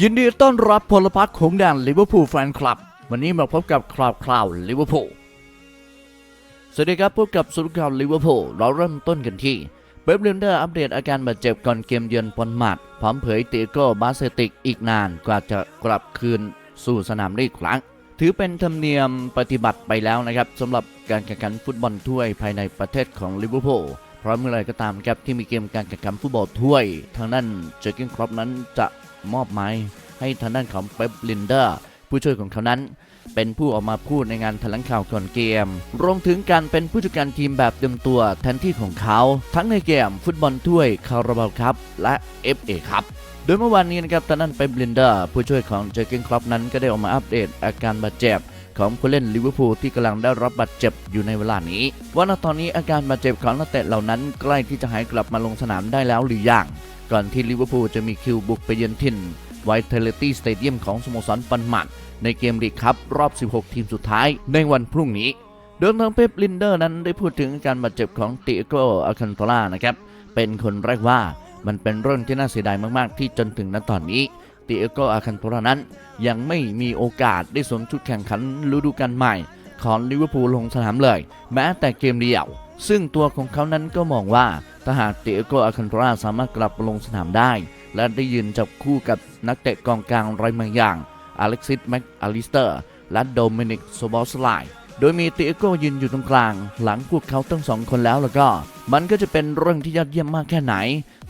ยินดีต้อนรับพลพรรคของแดนลิเวอร์พูลแฟนคลับ วันนี้มาพบกับคราวคราวลิเวอร์พูลสวัสดีครับพบกับสุดข่าวลิเวอร์พูลเราเริ่มต้นกันที่เบฟลินเดอร์อัปเดตอาการบาดเจ็บก่อนเกมเยือนปอนมาดพร้อมเผยเตียโก้บาเซติกอีกนานกว่าจะกลับคืนสู่สนามได้อีกครั้ง ถือเป็นธรรมเนียมปฏิบัติไปแล้วนะครับสำหรับการแข่งขันฟุตบอลถ้วยภายในประเทศของลิเวอร์พูล เพราะเมื่อไรก็ตามครับที่มีเกมการแข่งขันฟุตบอลถ้วย ทางด้านเจอร์เกนครอปนั้นจะมอบหมายให้ทางด้านของเป๊ปลินเดอร์ผู้ช่วยของเขานั้น เป็นผู้ออกมาพูดในงานแถลงข่าวก่อนเกม รวมถึงการเป็นผู้จัดการทีมแบบเต็มตัวแทนที่ของเขา ทั้งในเกมฟุตบอลถ้วยคาราบาวครับ และ FA ครับโดยเมื่อวานนี้นะครับทางด้านเป๊ปลินเดอร์ผู้ช่วยของเจอร์เกนครอปนั้นก็ได้ออกมาอัปเดตอาการบาดเจ็บ ของผู้เล่นลิเวอร์พูลที่กำลังได้รับบาดเจ็บอยู่ในเวลานี้ ว่าณตอนนี้อาการบาดเจ็บของนักเตะเหล่านั้นใกล้ที่จะหายกลับมาลงสนามได้แล้วหรือยังก่อนที่ลิเวอร์พูลจะมีคิวบุกไปเยือนถิ่นไวท์เทเลตี้สเตเดียมของสโมสรปันหมัดในเกมลีกครับรอบ 16 ทีมสุดท้ายในวันพรุ่งนี้โดยทางเป๊ปลินเดอร์นั้นได้พูดถึงอาการบาดเจ็บของติโกอาคันโตล่านะครับเป็นคนแรกว่ามันเป็นเรื่องที่น่าเสียดายมากๆ ที่จนถึงณตอนนี้ ติโกอาคันโตล่านั้น ยังไม่มีโอกาสได้สวมชุดแข่งขันฤดูกาลใหม่ ของลิเวอร์พูลลงสนามเลย แม้แต่เกมเดียว ซึ่งตัวของเขานั้นก็มองว่าถ้าหากเตโกอาคันโตราสามารถกลับลงสนามได้ และได้ยืนจับคู่กับนักเตะกองกลางไรายบางอย่างอเล็กซิสแม็กอลิสเตอร์และโดมินิกโซบอสไล โดยมีเตโกยืนอยู่ตรงกลาง หลังพวกเขาทั้งสองคนแล้วแล้วก็ มันก็จะเป็นเรื่องที่ยอดเยี่ยมมากแค่ไหน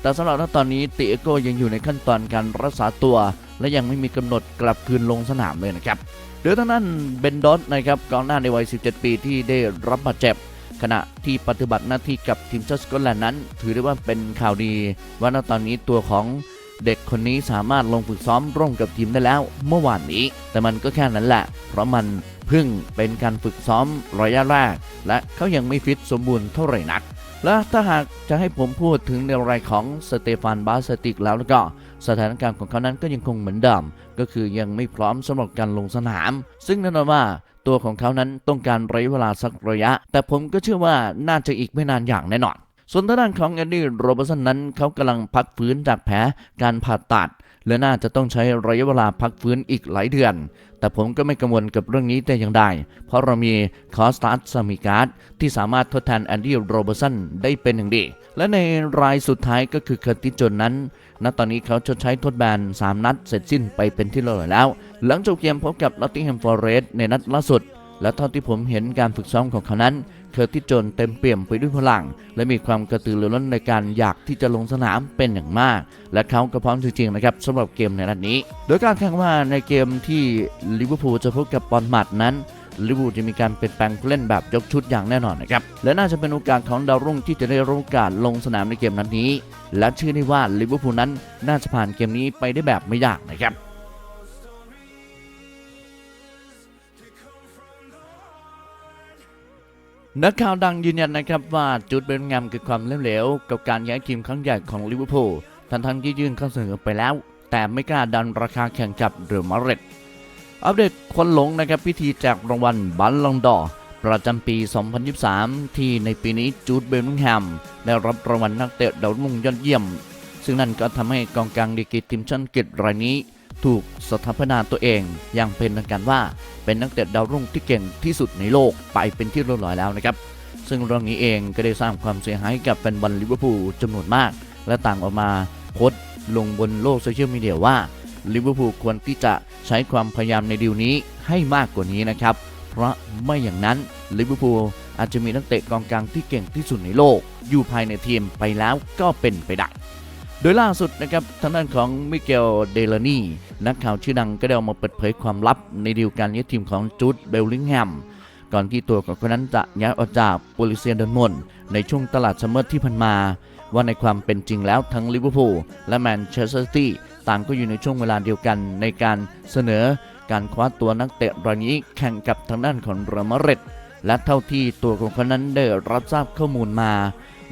แต่สำหรับณตอนนี้เตโกยังอยู่ในขั้นตอนการรักษาตัว และยังไม่มีกำหนดกลับคืนลงสนามเลยนะครับโดยทางด้นเบนดอสนะครับกองหน้าในวัย 17 ปีที่ได้รับบาดเจ็บขณะที่ปฏิบัติหน้าที่กับทีมชาติสกอตแลนด์นั้น ถือได้ว่าเป็นข่าวดีว่าณตอนนี้ตัวของ เด็กคนนี้สามารถลงฝึกซ้อมร่วมกับทีมได้แล้วเมื่อวานนี้ แต่มันก็แค่นั้นแหละ เพราะมันเพิ่งเป็นการฝึกซ้อมระยะแรก และเขายังไม่ฟิตสมบูรณ์เท่าไหร่นัก และถ้าหากจะให้ผมพูดถึงในรายของสเตฟานบาสติกแล้วแล้วก็สถานการณ์ของเขานั้นก็ยังคงเหมือนเดิมก็คือยังไม่พร้อมสำหรับการลงสนาม ซึ่งแน่นอนว่าตัวของเขานั้นต้องการระยะเวลาสักระยะ แต่ผมก็เชื่อว่าน่าจะอีกไม่นานอย่างแน่นอน ส่วนทางด้านของแอนดี้โรเบร์สันนั้นเขากำลังพักฟื้นจากแผลการผ่าตัด และน่าจะต้องใช้ระยะเวลาพักฟื้นอีกหลายเดือน แต่ผมก็ไม่กังวลกับเรื่องนี้แต่อย่างใดเพราะเรามีคอสตัสซามิการ์ดที่สามารถทดแทนแอนดี้โรเบร์สันได้เป็นอย่างดี และในรายสุดท้ายก็คือเคอร์ติจนนั้นณตอนนี้เขาชดใช้โทษแบน 3 นัดเสร็จสิ้นไปเป็นที่เรียบร้อยแล้ว หลังจบเกมพบกับนอตติงแฮมฟอร์เรสในนัดล่าสุดและเท่าที่ผมเห็นการฝึกซ้อมของเขานั้น เคอร์ติสจนเต็มเปี่ยมไปด้วยพลัง และมีความกระตือรือร้นในการอยากที่จะลงสนามเป็นอย่างมาก และเขาก็พร้อมจริงๆนะครับสำหรับเกมในนัดนี้ โดยการแข่งว่าในเกมที่ลิเวอร์พูลจะพบกับปอนมัดนั้นลิเวอร์พูจะมีการเปลี่ยนแปลงผู้เล่นแบบยกชุดอย่างแน่นอนนะครับ และน่าจะเป็นโอกาสของดาวรุ่งที่จะได้รับโอกาสลงสนามในเกมนัดนี้ และเชื่อได้ว่าลิเวอร์พูลนั้นน่าจะผ่านเกมนี้ไปได้แบบไม่ยากนะครับ นักข่าวดังยืนยันนะครับว่าจุดเบนงามคือความล้มเหลวกับการย้ายทีมครั้งใหญ่ของลิเวอร์พูลทั้งทั้งที่ยื่นข้อเสนอไปแล้ว แต่ไม่กล้าดันราคาแข่งกับเรอัลมาดริดอัปเดตควันหลงนะครับพิธีแจกรางวัลบัลลองดอร์ประจำปี 2023 ที่ในปีนี้จูดเบลลิงแฮมได้รับรางวัลนักเตะดาวรุ่งยอดเยี่ยม ซึ่งนั่นก็ทำให้กองกลางดีกีทีมชาติอังกฤษรายนี้ ถูกสถาปนาตัวเองอย่างเป็นทางการว่าเป็นนักเตะดาวรุ่งที่เก่งที่สุดในโลกไปเป็นที่เรียบร้อยแล้วนะครับ ซึ่งเรื่องนี้เองก็ได้สร้างความเสียหายกับแฟนบอลลิเวอร์พูลจำนวนมาก และต่างออกมาโพสต์ลงบนโลกโซเชียลมีเดียว่าลิเวอร์พูลควรที่จะใช้ความพยายามในดีลนี้ให้มากกว่านี้นะครับ เพราะไม่อย่างนั้นลิเวอร์พูลอาจจะมีนักเตะกองกลางที่เก่งที่สุดในโลก อยู่ภายในทีมไปแล้วก็เป็นไปได้ โดยล่าสุดนะครับทางด้านของมิเกลเดลานีนักข่าวชื่อดังก็ได้ออกมาเปิดเผยความลับในดีลการย้ายทีมของจูดเบลลิงแฮมก่อนที่ตัวของคนนั้นจะย้ายออกจากโปลิเซียเดนมอนในช่วงตลาดซัมเมอร์ที่ผ่านมา ว่าในความเป็นจริงแล้วทั้งลิเวอร์พูลและแมนเชสเตอร์ซิตี้ต่างก็อยู่ในช่วงเวลาเดียวกันในการเสนอการคว้าตัวนักเตะรายนี้แข่งกับทางด้านของเรอัลมาดริดและเท่าที่ตัวของคนนั้นได้รับทราบข้อมูลมา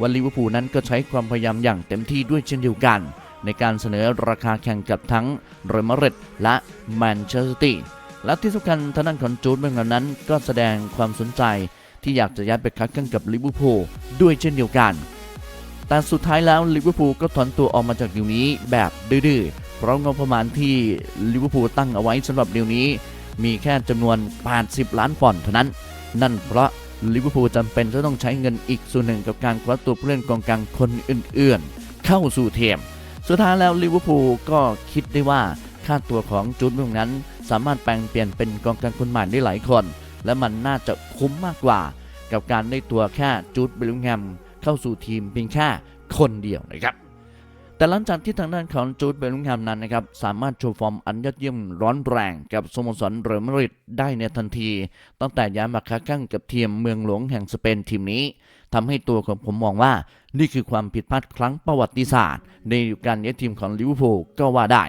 ว่าลิเวอร์พูลนั้นก็ใช้ความพยายามอย่างเต็มที่ด้วยเช่นเดียวกัน ในการเสนอราคาแข่งกับทั้งเรอัลมาดริดและแมนเชสเตอร์ซิตี้และที่สำคัญทางด้านของจูดเบงนั้นก็แสดงความสนใจที่อยากจะย้ายไปคัดกันกับลิเวอร์พูลด้วยเช่นเดียวกัน แต่สุดท้ายแล้วลิเวอร์พูลก็ถอนตัวออกมาจากดีลนี้แบบดื้อๆ เพราะงบประมาณที่ลิเวอร์พูลตั้งเอาไว้สำหรับเดียวนี้ มีแค่จำนวน 80 ล้านปอนด์เท่านั้น นั่นเพราะ ลิเวอร์พูลจำเป็นจะต้องใช้เงินอีกส่วนหนึ่งกับการคว้าตัวผู้เล่นกองกลางคนอื่นๆ เข้าสู่ทีมสุดท้ายแล้วลิเวอร์พูลก็คิดได้ว่าค่าตัวของจูดเบลลิงนั้น สามารถแปลงเปลี่ยนเป็นกองกลางคนใหม่ได้หลายคน และมันน่าจะคุ้มมากกว่า กับการได้ตัวแค่จูดเบลลิงแฮมเข้าสู่ทีมเพียงแค่คนเดียวนะครับ แต่หลังจากที่ทางด้านของจูดเบลลิงแฮมนั้นนะครับสามารถโชว์ฟอร์มอันยอดเยี่ยมร้อนแรงกับสโมสรเรอัลมาดริดได้ในทันที ตั้งแต่ย้ายมาค้ากั้งกับทีมเมืองหลวงแห่งสเปนทีมนี้ทำให้ตัวของผมมองว่า นี่คือความผิดพลาดครั้งประวัติศาสตร์ ในการย้ายทีมของลิเวอร์พูลก็ว่าได้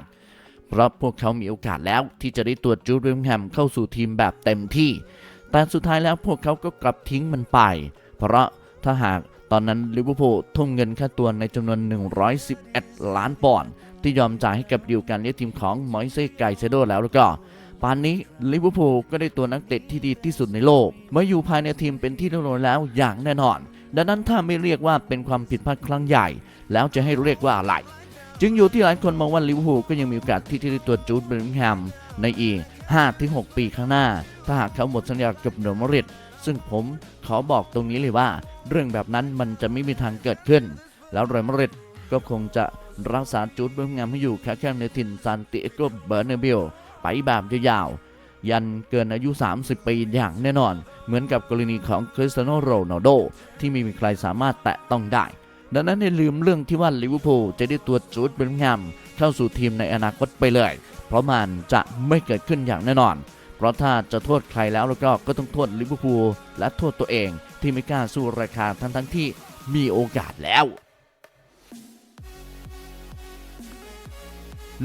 เพราะพวกเขามีโอกาสแล้วที่จะได้ตัวจูดเบลลิงแฮมเข้าสู่ทีมแบบเต็มที่ แต่สุดท้ายแล้วพวกเขาก็กลับทิ้งมันไป เพราะถ้าหาก ตอนนั้นลิเวอร์พูลทุ่มเงินค่าตัวในจำนวน 111 ล้านปอนด์ที่ยอมจ่ายให้กับดีลการเลี้ยงทีมของมอยเซ่ไกเซโดแล้วแล้วก็ป่านนี้ลิเวอร์พูลก็ได้ตัวนักเตะที่ดีที่สุดในโลก มาอยู่ภายในทีมเป็นที่เรียบร้อยแล้วอย่างแน่นอน ดังนั้นถ้าไม่เรียกว่าเป็นความผิดพลาดครั้งใหญ่ แล้วจะให้เรียกว่าอะไร จึงอยู่ที่หลายคนมองว่าลิเวอร์พูลก็ยังมีโอกาสที่จะได้ตัวจูดเบลลิงแฮมในอีก5-6 ปีข้างหน้า ถ้าหากเขาหมดสัญญากับเดอมาริด ซึ่งผมขอบอกตรงนี้เลยว่า เรื่องแบบนั้นมันจะไม่มีทางเกิดขึ้น แล้วรอัลมริดก็คงจะรักษาจูดเบลลิงแฮมให้อยู่แค่แค่ในถิ่นซานติเอโกเบอร์เนเบลไปแบบยาวๆยันเกินอายุ 30 ปีอย่างแน่นอน เหมือนกับกรณีของคริสเตียโนโรนัลโดที่ไม่มีใครสามารถแตะต้องได้ ดังนั้นอย่าลืมเรื่องที่ว่าลิเวอร์พูลจะได้ตัวจูดเบลลิงแฮมเข้าสู่ทีมในอนาคตไปเลย เพราะมันจะไม่เกิดขึ้นอย่างแน่นอน เพราะถ้าจะโทษใครแล้วแล้วก็ก็ต้องโทษลิเวอร์พูลและโทษตัวเองที่ไม่กล้าสู้ราคาทั้งทั้งที่มีโอกาสแล้ว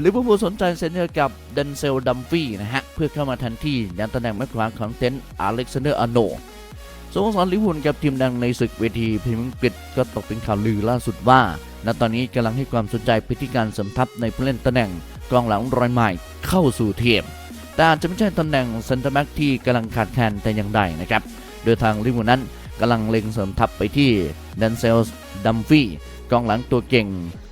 ลิเวอร์พูลสนใจเซ็นเซอร์กับเดนเซลดัมฟี่นะฮะ เพื่อเข้ามาทันที่ยันตำแหน่งแม็กขวาของเต็นอเล็กซานเดอร์อโนสโมสรลิเวอร์พูลกับทีมดังในศึกเวทีพรีเมียร์อังกฤษก็ตกเป็นข่าวลือล่าสุดว่า ณตอนนี้กำลังให้ความสนใจไปที่การสริมทัพในผู้เล่นตำแหน่งกองหลังรอยใหม่เข้าสู่ทีม แต่อาจจะไม่ใช่ตำแหน่งเซนเตอร์แบ็กที่กำลังขาดแคลนแต่อย่างใดนะครับ โดยทางลิเวอร์พูลนั้นกำลังเล็งเสริมทัพไปที่เดนเซลส์ดัมฟี่กองหลังตัวเก่ง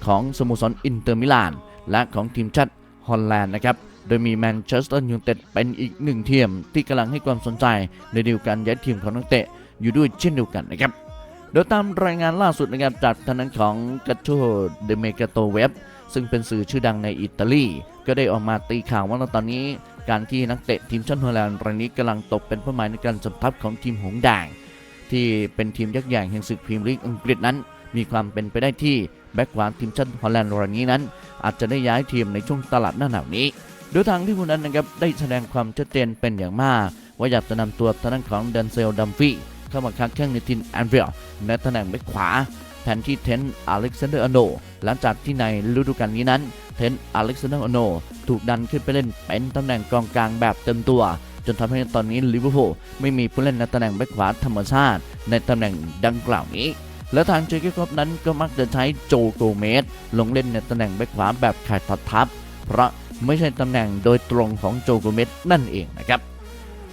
ของสโมสรอินเตอร์มิลาน และของทีมชาติฮอลแลนด์นะครับ โดยมีแมนเชสเตอร์ยูไนเต็ดเป็นอีกหนึ่งทีมที่กำลังให้ความสนใจในดีลการย้ายทีมของนักเตะอยู่ด้วยเช่นเดียวกันนะครับ โดยตามรายงานล่าสุดนะครับจากทางนั้นของกัตโชเดเมกาโตเว็บซึ่งเป็นสื่อชื่อดังในอิตาลี ก็ได้ออกมาตีข่าวว่าตอนนี้ การที่นักเตะทีมชาติฮอลแลนด์รายนี้กำลังตกเป็นเป้าหมายในการสมทับของทีมหงส์แดงที่เป็นทีมยักษ์ใหญ่แห่งศึกพรีเมียร์ลีกอังกฤษนั้น มีความเป็นไปได้ที่แบ็กขวาทีมชาติฮอลแลนด์รายนี้นั้น อาจจะได้ย้ายทีมในช่วงตลาดหน้าหนาวนี้ โดยทางที่ผู้นั้นนะครับได้แสดงความชัดเจนเป็นอย่างมาก ว่าอยากจะนำตัวทางด้านของเดนเซลดัมฟี่เข้ามาค้าแข้งในทีมแอนเวลในตำแหน่งแบ็คขวาแทนที่เทนอเล็กซานเดอร์อโนหลังจากที่ในฤดูกาลนี้นั้น เทนอเล็กซานเดอร์อโนถูกดันขึ้นไปเล่นเป็นตำแหน่งกองกลางแบบเต็มตัว จนทำให้ตอนนี้ลิเวอร์พูลไม่มีผู้เล่นในตำแหน่งแบ็คขวาธรรมชาติ ในตำแหน่งดังกล่าวนี้ และทางเจอร์เกครอปนั้นก็มักจะใช้โจโกเมสลงเล่นในตำแหน่งแบ็คขวาแบบขาดทับ เพราะไม่ใช่ตำแหน่งโดยตรงของโจโกเมสนั่นเองนะครับ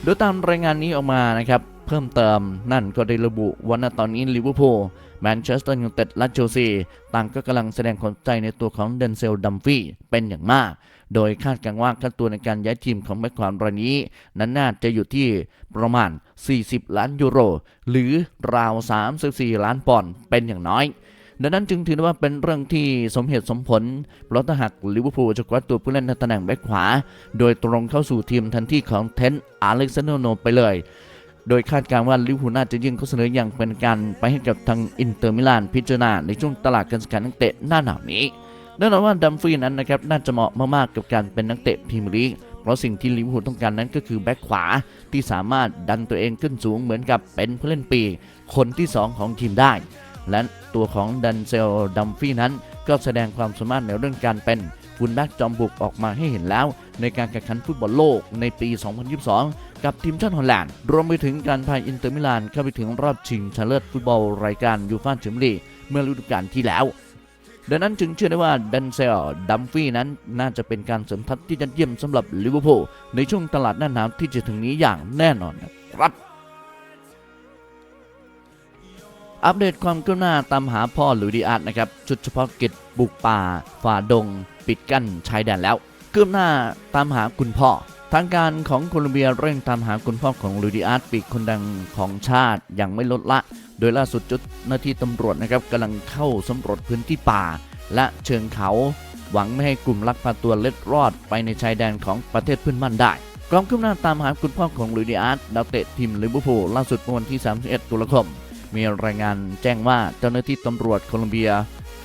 โดยตามรายงานนี้ออกมานะครับ เพิ่มเติม นั่นก็ได้ระบุว่าณตอนนี้ลิเวอร์พูลแมนเชสเตอร์ยูไนเต็ดและเชลซีต่างก็กำลังแสดงความใจในตัวของเดนเซลดัมฟี่เป็นอย่างมาก โดยคาดการณ์ว่าค่าตัวในการย้ายทีมของแม็กควานรายนี้ นั้นน่าจะอยู่ที่ประมาณ 40 ล้านยูโร หรือราว 34 ล้านปอนด์เป็นอย่างน้อยดังนั้นจึงถือว่าเป็นเรื่องที่สมเหตุสมผล เพราะถ้าหากลิเวอร์พูลจะคว้าตัวผู้เล่นในตำแหน่งแบ็คขวา โดยตรงเข้าสู่ทีมทันที่ของเทนอาเล็กซานเดโนไปเลย โดยคาดการณ์ว่าลิเวอร์พูลน่าจะยื่นข้อเสนออย่างเป็นการไปให้กับทางอินเตอร์มิลานพิจารณาในช่วงตลาดการซื้อขายนักเตะหน้าหนาวนี้แน่นอนว่าดัมฟรีนั้นนะครับน่าจะเหมาะมากๆกับการเป็นนักเตะพรีเมียร์ลีกเพราะสิ่งที่ลิเวอร์พูลต้องการนั้นก็คือแบ็คขวาที่สามารถดันตัวเองขึ้นสูงเหมือนกับเป็นผู้เล่นปี คนที่สองของทีมได้ และตัวของดันเซลดัมฟี่นั้น ก็แสดงความสามารถในเรื่องการเป็นฟุลแบ็กจอมบุกออกมาให้เห็นแล้ว ในการแข่งขันฟุตบอลโลกในปี 2022 กับทีมชาติฮอลแลนด์ รวมไปถึงการพาอินเตอร์มิลานเข้าไปถึงรอบชิงชนะเลิศฟุตบอลรายการยูฟ่าแชมเปี้ยนลีกเมื่อฤดูกาลที่แล้ว ดังนั้นจึงเชื่อได้ว่าดันเซลดัมฟี่นั้นน่าจะเป็นการเสริมทัพที่ยอดเยี่ยมสำหรับลิเวอร์พูลในช่วงตลาดหน้าหนาวที่จะถึงนี้อย่างแน่นอนครับอัปเดตความคืบหน้าตามหาพ่อหลุยดีอาร์ตนะครับชุดเฉพาะกิจบุกป่าฝ่าดง ปิดกั้นชายแดนแล้วคืบหน้าตามหาคุณพ่อ ทางการของโคลอมเบียเร่งตามหาคุณพ่อของลุยส์ดีอาร์ตปีกคนดังของชาติอย่างไม่ลดละ โดยล่าสุดเจุดหน้าที่ตำรวจนะครับกำลังเข้าสำรวจพื้นที่ป่า และเชิงเขา หวังไม่ให้กลุ่มลักพาตัวเล็ดรอดไปในชายแดนของประเทศเพื่อนบ้านได้ความคืบหน้าตามหาคุณพ่อของลุยส์ดีอาร์ตดาวเตะทีมลิเวอร์พูลล่าสุดเมื่อวันที่ 31 ตุลาคม มีรายงานแจ้งว่าเจ้าหน้าที่ตำรวจโคลอมเบีย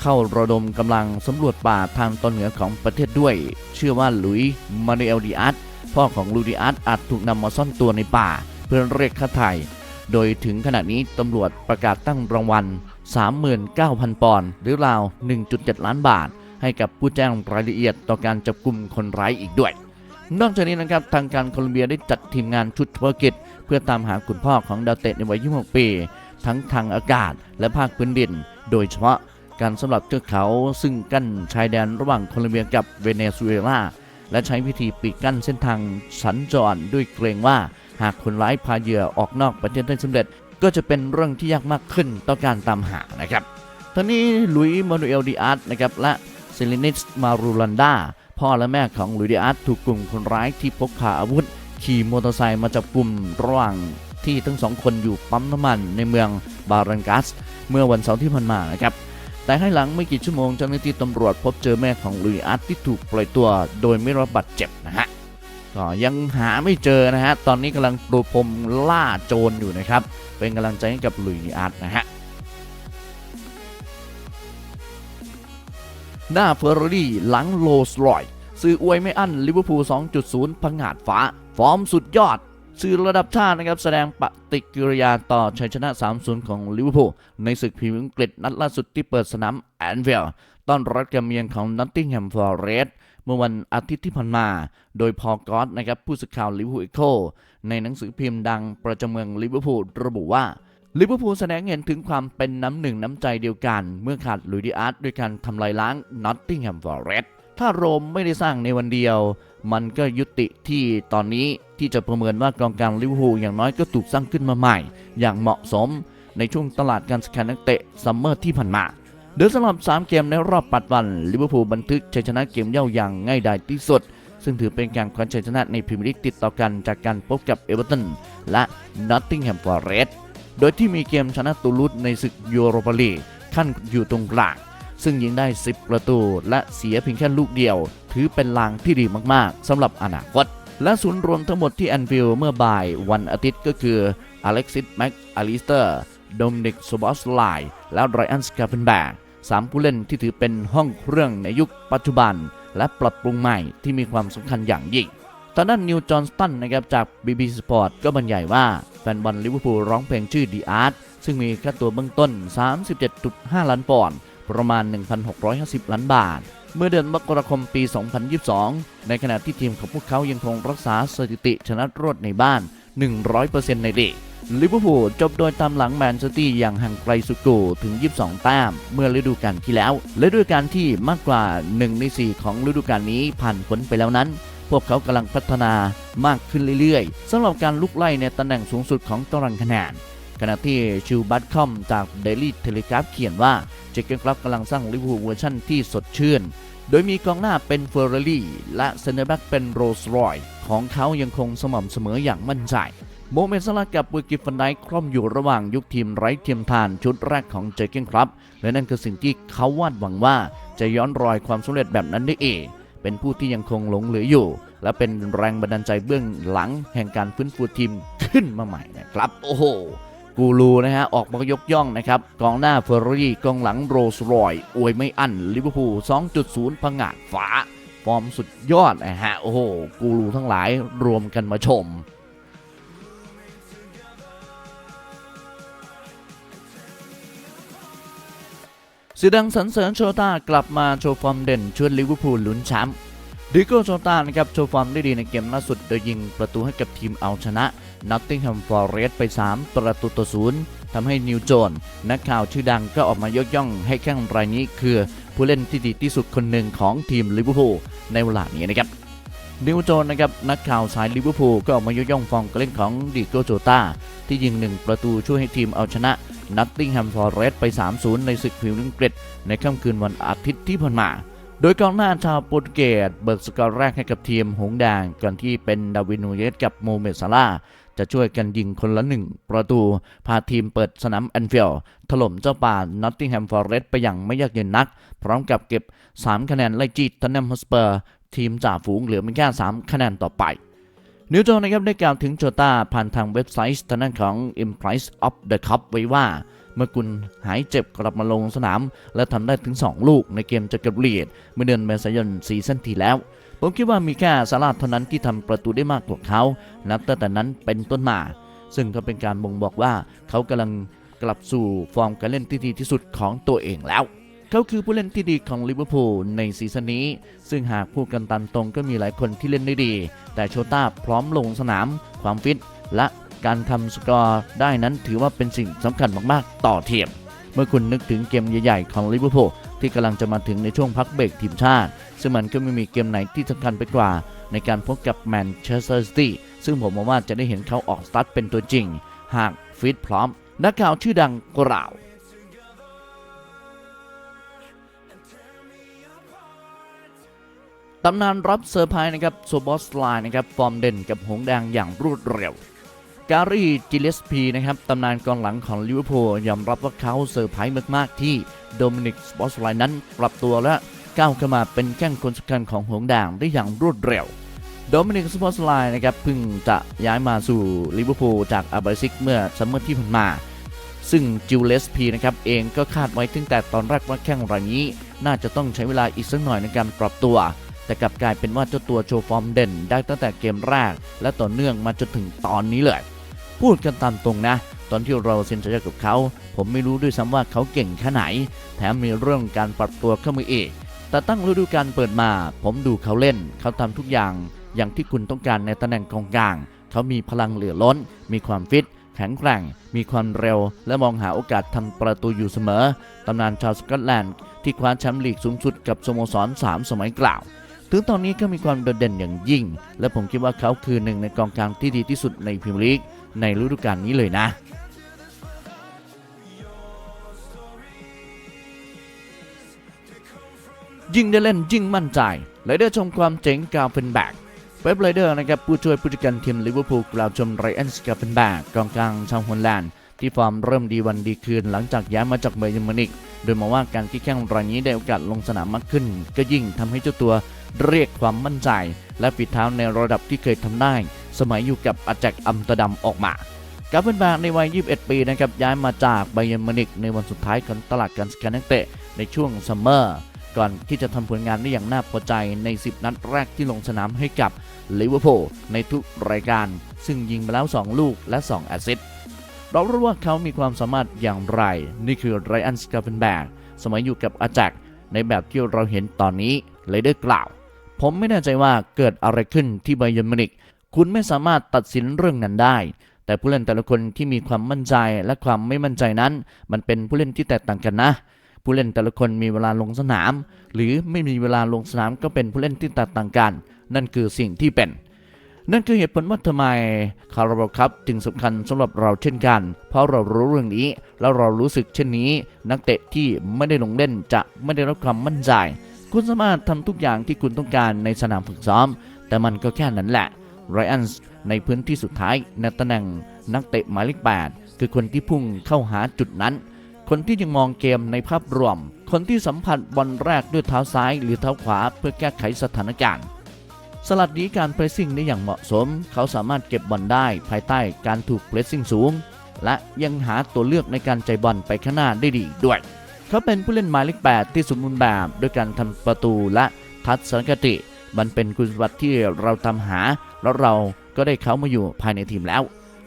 เข้าระดมกำลังสำรวจป่าทางตอนเหนือของประเทศด้วย เชื่อว่าหลุยมาเอลดีอาร์ต พ่อของลูดิอาร์ตอาจถูกนำมาซ่อนตัวในป่า เพื่อเรียกค่าไถ่โดยถึงขณะนี้ตำรวจประกาศตั้งรางวัล 39,000 ปอนด์หรือราว 1.7 ล้านบาท ให้กับผู้แจ้งรายละเอียดต่อการจับกลุ่มคนร้ายอีกด้วย นอกจากนี้นะครับทางการโคลอมเบียได้จัดทีมงานชุดเฉพาะกิจ เพื่อตามหาคุณพ่อของดาวเตะในวัย 26 ปี ทั้งทางอากาศและภาคพื้นดิน โดยเฉพาะการสำหรับเทือกเขาซึ่งกั้นชายแดนระหว่างโคลอมเบียกับเวเนซุเอลา และใช้วิธีปิดกั้นเส้นทางสัญจรด้วยเกรงว่า หากคนร้ายพาเหยื่อออกนอกประเทศได้สำเร็จ ก็จะเป็นเรื่องที่ยากมากขึ้นต่อการตามหานะครับทั้งนี้ลุยมานูเอลดิอาร์ตนะครับและเซเลนิสมารูลันดาพ่อและแม่ของลุยดิอาร์ตถูกกลุ่มคนร้ายที่พกพาอาวุธ ขี่มอเตอร์ไซค์มาจับกลุ่มระหว่างที่ทั้งสองคนอยู่ปั๊มน้ำมันในเมืองบารังกัส เมื่อวันเสาร์ที่ผ่านมานะครับ แต่ให้หลังไม่กี่ชั่วโมงเจ้าหน้าที่ตำรวจพบเจอแม่ของลุยอาร์ตที่ถูกปล่อยตัว โดยไม่รับบาดเจ็บนะฮะก็ยังหาไม่เจอนะฮะ ตอนนี้กำลังปรูพรมล่าโจรอยู่นะครับ เป็นกำลังใจให้กับลุยอาร์ตนะฮะหน้าเฟอร์รารี่หลังโลสลอยซื้ออวยไม่อั้นลิเวอร์พูล 2.0 พังงาดฟ้า ฟอร์มสุดยอด สื่อระดับชาตินะครับแสดงปฏิกิริยาต่อชัยชนะ 3-0 ของลิเวอร์พูลในศึกพรีเมียร์อังกฤษนัดล่าสุดที่เปิดสนามแอนฟิลต้อนรับกำเมียงของนอตติงแฮมฟอร์เรสเมื่อวันอาทิตย์ที่ผ่านมา โดยพอลกอสนะครับผู้สื่อข่าวลิเวอร์พูลเอ็กโคในหนังสือพิมพ์ดังประจำเมืองลิเวอร์พูลระบุว่าลิเวอร์พูลแสดงเห็นถึงความเป็นน้ำหนึ่งน้ำใจเดียวกัน เมื่อขาดลุยดิอาร์ตด้วยการทำลายล้างนอตติงแฮมฟอร์เรสถ้าโรมไม่ได้สร้างในวันเดียว มันก็ยุติที่ตอนนี้ ที่จะประเมินว่ากองกลางลิเวอร์พูลอย่างน้อยก็ถูกสร้างขึ้นมาใหม่ อย่างเหมาะสมในช่วงตลาดการสแกนนักเตะซัมเมอร์ที่ผ่านมาโดยสำหรับ 3 เกมในรอบปัดวันลิเวอร์พูลบันทึกชัยชนะเกมเย่าอย่างง่ายดายที่สุด ซึ่งถือเป็นการคว้าชัยชนะในพรีเมียร์ลีกติดต่อกันจากการพบกับเอเวอร์ตันและนอตติงแฮมฟอร์เรสต์โดยที่มีเกมชนะตูลูสในศึกยูโรปาลีกขั้นอยู่ตรงกลางซึ่งยิงได้ 10 ประตู และเสียเพียงแค่ลูกเดียว ถือเป็นลางที่ดีมาก ๆสำหรับอนาคต และศูนย์รวมทั้งหมดที่แอนฟิลเมื่อบ่ายวันอาทิตย์ก็คืออเล็กซิสแม็กอลิสเตอร์โดมินิกโซบอสไลและไรอันสกาเพนแบกสามผู้เล่นที่ถือเป็นห้องเครื่องในยุคปัจจุบัน และปรับปรุงใหม่ที่มีความสำคัญอย่างยิ่งตอนนั้นนิวจอห์นสตันนะครับจาก BBC Sport ก็บรรยายว่า แฟนบอลลิเวอร์พูลร้องเพลงชื่อ The Art ซึ่งมีค่าตัวเบื้องต้น 37.5 ล้านปอนด์ประมาณ 1,650 ล้านบาท เมื่อเดือนมกราคมปี 2022 ในขณะที่ทีมของพวกเขายังคงรักษาสถิติชนะรวดในบ้าน 100%ในลีกลิเวอร์พูลจบโดยตามหลังแมนเชสเตอร์อย่างห่างไกลสุดกูถึง 22 แต้ม เมื่อฤดูกาลที่แล้ว และด้วยการที่มากกว่า 1 ใน 4 ของฤดูกาลนี้ผ่านพ้นไปแล้วนั้น พวกเขากำลังพัฒนามากขึ้นเรื่อยๆสำหรับการลุกไล่ในตำแหน่งสูงสุดของตารางคะแนน ขณะที่ชิวบัตคอมจากเดลี่เทเลกราฟเขียนว่าเจคเกนคลับกำลังสร้างลิเวอร์พูลเวอร์ชันที่สดชื่น โดยมีกองหน้าเป็นเฟอร์รารี่และเซนเตอร์แบ็กเป็นโรลส์รอยของเขายังคงสม่ำเสมออย่างมั่นใจโมเมนต์สลัดกับเวอร์กิฟันไดคล่อมอยู่ระหว่างยุคทีมไร้เทียมทานชุดแรกของเจเกนครับ และนั่นคือสิ่งที่เขาวาดหวังว่าจะย้อนรอยความสำเร็จแบบนั้นได้เองเป็นผู้ที่ยังคงหลงเหลืออยู่ และเป็นแรงบันดาลใจเบื้องหลังแห่งการฟื้นฟูทีมขึ้นมาใหม่นะครับ โอ้โห กูรูนะฮะ ออกมายกย่องนะครับกองหน้าเฟอร์รี่กองหลังโรลส์รอยอวยไม่อั้นลิเวอร์พูล2.0 พังงาดฝาฟอร์มสุดยอดนะฮะ โอ้โห กูรูทั้งหลายรวมกันมาชมสีดังสรรเสริญโชต้ากลับมาโชว์ฟอร์มเด่นชวนลิเวอร์พูลลุ้นแชมป์ดิโก้โชต้านะครับโชว์ฟอร์มได้ดีในเกมล่าสุดโดยยิงประตูให้กับทีมเอาชนะ นอตติงแฮมฟอร์เรสต์ไป 3 ประตูต่อศูนย์ทำให้นิวโจน นักข่าวชื่อดังก็ออกมายกย่องให้แข้งรายนี้คือ ผู้เล่นที่ดีที่สุดคนหนึ่งของทีมลิเวอร์พูลในเวลานี้นะครับนิวโจนนะครับนักข่าวสายลิเวอร์พูลก็ออกมายกย่องฟอร์มการเล่นของดิโกโจตาที่ยิงหนึ่งประตูช่วยให้ทีมเอาชนะนัตติงแฮมฟอร์เรสต์ไป 3-0 ในศึกพรีเมียร์ลีกอังกฤษในค่ำคืนวันอาทิตย์ที่ผ่านมาโดยกองหน้าชาวโปรตุเกสเบิกสกอร์แรกให้กับทีมหงแดงก่อนที่เป็นดาวินนูเยสกับโมเมดซาลา จะช่วยกันยิงคนละหนึ่งประตู พาทีมเปิดสนามแอนฟิลด์ถล่มเจ้าป่านอตติงแฮมฟอร์เรสต์ไปอย่างไม่ยากเย็นนัก พร้อมกับเก็บ 3 คะแนนไล่จีดทันแนมฮอสเปอร์ ทีมจ่าฝูงเหลือเพียงแค่3คะแนนต่อไปนิวโจนะครับได้กล่าวถึงโจต้าผ่านทางเว็บไซต์ทางด้านของ Imprice of the Cup ไว้ว่า เมื่อคุณหายเจ็บกลับมาลงสนาม และทำได้ถึง 2 ลูกในเกมเจอกับเลียดเมื่อเดือนเมษายนซีซั่นที่แล้ว ผมคิดว่ามีแค่ซาลาห์เท่านั้นที่ทำประตูได้มากกว่าเขานับตั้งแต่นั้นเป็นต้นมา ซึ่งก็เป็นการบ่งบอกว่าเขากำลังกลับสู่ฟอร์มการเล่นที่ดีที่สุดของตัวเองแล้ว เขาคือผู้เล่นที่ดีของลิเวอร์พูลในซีซั่นนี้ ซึ่งหากพูดกันตามตรงก็มีหลายคนที่เล่นได้ดี แต่โชต้าพร้อมลงสนาม ความฟิตและการทำสกอร์ได้นั้นถือว่าเป็นสิ่งสำคัญมาก ๆ ต่อเทียม เมื่อคุณนึกถึงเกมใหญ่ ๆ ของลิเวอร์พูล ที่กำลังจะมาถึงในช่วงพักเบรกทีมชาติ ซึ่งมันก็ไม่มีเกมไหนที่สำคัญไปกว่า ในการพบกับแมนเชสเตอร์ซิตี้ซึ่งผมมองว่าจะได้เห็นเขาออกสตาร์ทเป็นตัวจริง หากฟิตพร้อม นักข่าวชื่อดังกล่าวตำนานรับเซอร์ไพรส์นะครับโซบอสไลน์นะครับฟอร์มเด่นกับหงส์แดงอย่างรวดเร็ว การีจิเลสพีนะครับตำนานกองหลังของลิเวอร์พูลยอมรับว่าเขาเซอร์ไพรส์มาก ๆ ที่โดมินิกสปอสไลน์นั้นปรับตัวและก้าวเข้ามาเป็นแข้งคนสำคัญของหงส์แดงได้อย่างรวดเร็ว โดมินิกสปอสไลน์นะครับเพิ่งจะย้ายมาสู่ลิเวอร์พูลจากอาบาซิกเมื่อซัมเมอร์ที่ผ่านมา ซึ่งจิเลสพีนะครับเองก็คาดไว้ตั้งแต่ตอนแรกว่าแข้งรายนี้ น่าจะต้องใช้เวลาอีกสักหน่อยในการปรับตัว แต่กลับกลายเป็นว่าเจ้าตัวโชว์ฟอร์มเด่นได้ตั้งแต่เกมแรก และต่อเนื่องมาจนถึงตอนนี้เลย พูดกันตามตรงนะ ตอนที่เราเซ็นสัญญากับเขา ผมไม่รู้ด้วยซ้ำว่าเขาเก่งแค่ไหน แถมมีเรื่องการปรับตัวเข้ามาอีกแต่ตั้งฤดูกาลเปิดมา ผมดูเขาเล่น เขาทำทุกอย่างอย่างที่คุณต้องการในตำแหน่งกองกลาง เขามีพลังเหลือล้น มีความฟิต แข็งแกร่ง มีความเร็ว และมองหาโอกาสทำประตูอยู่เสมอ ตำนานชาวสกอตแลนด์ที่คว้าแชมป์ลีกสูงสุดกับสโมสร 3 สมัยกล่าว ถึงตอนนี้ก็มีความโดดเด่นอย่างยิ่ง และผมคิดว่าเขาคือหนึ่งในกองกลางที่ดีที่สุดในพรีเมียร์ลีกในฤดูกาลนี้เลยนะยิ่งได้เล่นยิ่งมั่นใจเลยได้ชมความเจ๋งกาวเป็นแบกเว็บไรเดอร์นะครับผู้ช่วยผู้จัดการทีมลิเวอร์พูลกล่าวชมไรอันสกาเป็นแบกกองกลางชาวฮอลแลนด์ที่ฟอร์มเริ่มดีวันดีคืนหลังจากย้ายมาจากเบอร์เยอรมนิก โดยมองว่าการที่แข้งรายนี้ได้โอกาสลงสนามมากขึ้น ก็ยิ่งทำให้เจ้าตัวเรียกความมั่นใจ และฝีเท้าในระดับที่เคยทำได้ สมัยอยู่กับอาแจกอัมตอร์ดัมออกมากาเฟนแบกในวัย 21 ปีนะครับย้ายมาจากไบเยนมินิกในวันสุดท้ายของตลาดการสแกนนักเตะในช่วงซัมเมอร์ก่อนที่จะทำผลงานได้อย่างน่าพอใจใน 10 นัดแรกที่ลงสนามให้กับลิเวอร์พูลในทุกรายการ ซึ่งยิงไปแล้ว 2 ลูกและ 2 แอสซิสต์ เรารู้ว่าเขามีความสามารถอย่างไร นี่คือไรอันสกาเฟนแบกสมัยอยู่กับอาแจกในแบบที่เราเห็นตอนนี้เลยได้กล่าว ผมไม่แน่ใจว่าเกิดอะไรขึ้นที่ไบเยอร์มินิกคุณไม่สามารถตัดสินเรื่องนั้นได้ แต่ผู้เล่นแต่ละคนที่มีความมั่นใจและความไม่มั่นใจนั้น มันเป็นผู้เล่นที่แตกต่างกันนะ ผู้เล่นแต่ละคนมีเวลาลงสนาม หรือไม่มีเวลาลงสนามก็เป็นผู้เล่นที่แตกต่างกัน นั่นคือสิ่งที่เป็น นั่นคือเหตุผลว่าทำไมคาราบาลครับจึงสำคัญสำหรับเราเช่นกัน เพราะเรารู้เรื่องนี้ แล้วเรารู้สึกเช่นนี้ นักเตะที่ไม่ได้ลงเล่นจะไม่ได้รับความมั่นใจ คุณสามารถทำทุกอย่างที่คุณต้องการในสนามฝึกซ้อม แต่มันก็แค่นั้นแหละไรอันส์ในพื้นที่สุดท้ายในตำแหน่งนักเตะหมายเลข8คือคนที่พุ่งเข้าหาจุดนั้น คนที่ยังมองเกมในภาพรวม คนที่สัมผัสบอลแรกด้วยเท้าซ้ายหรือเท้าขวาเพื่อแก้ไขสถานการณ์ สลัดหนี้การเพรสซิ่งได้อย่างเหมาะสม เขาสามารถเก็บบอลได้ภายใต้การถูกเพรสซิ่งสูง และยังหาตัวเลือกในการใจบอลไปข้างหน้าได้ดีด้วย เขาเป็นผู้เล่นหมายเลข8ที่สมบูรณ์แบบด้วยการทำประตูและทัศนคติ มันเป็นคุณสมบัติที่เราตามหา แล้วเราก็ได้เขามาอยู่ภายในทีมแล้ว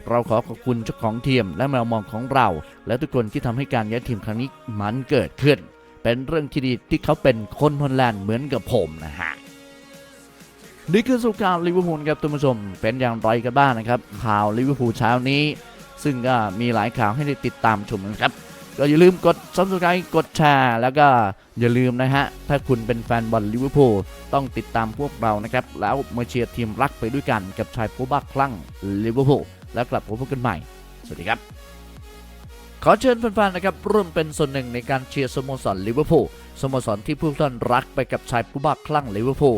เราขอขอบคุณเจ้าของทีมและแมวมองของเรา และทุกคนที่ทำให้การย้ายทีมครั้งนี้มันเกิดขึ้น เป็นเรื่องที่ดีที่เขาเป็นคนฮอลแลนด์เหมือนกับผมนะฮะ นี่คือสุการลิเวอร์พูลครับท่านผู้ชม เป็นอย่างไรกันบ้างนะครับ ข่าวลิเวอร์พูลเช้านี้ ซึ่งก็มีหลายข่าวให้ได้ติดตามชมนะครับ ก็อย่าลืมกด subscribe กดแชร์แล้วก็อย่าลืมนะฮะ ถ้าคุณเป็นแฟนบอลลิเวอร์พูลต้องติดตามพวกเรานะครับ แล้วมาเชียร์ทีมรักไปด้วยกันกับชายผู้บ้าคลั่งลิเวอร์พูลแล้วกลับพบกันใหม่ สวัสดีครับ ขอเชิญแฟนๆนะครับร่วมเป็นส่วนหนึ่งในการเชียร์สโมสรลิเวอร์พูลสโมสรที่ผู้ท่านรักไปกับชายผู้บ้าคลั่งลิเวอร์พูล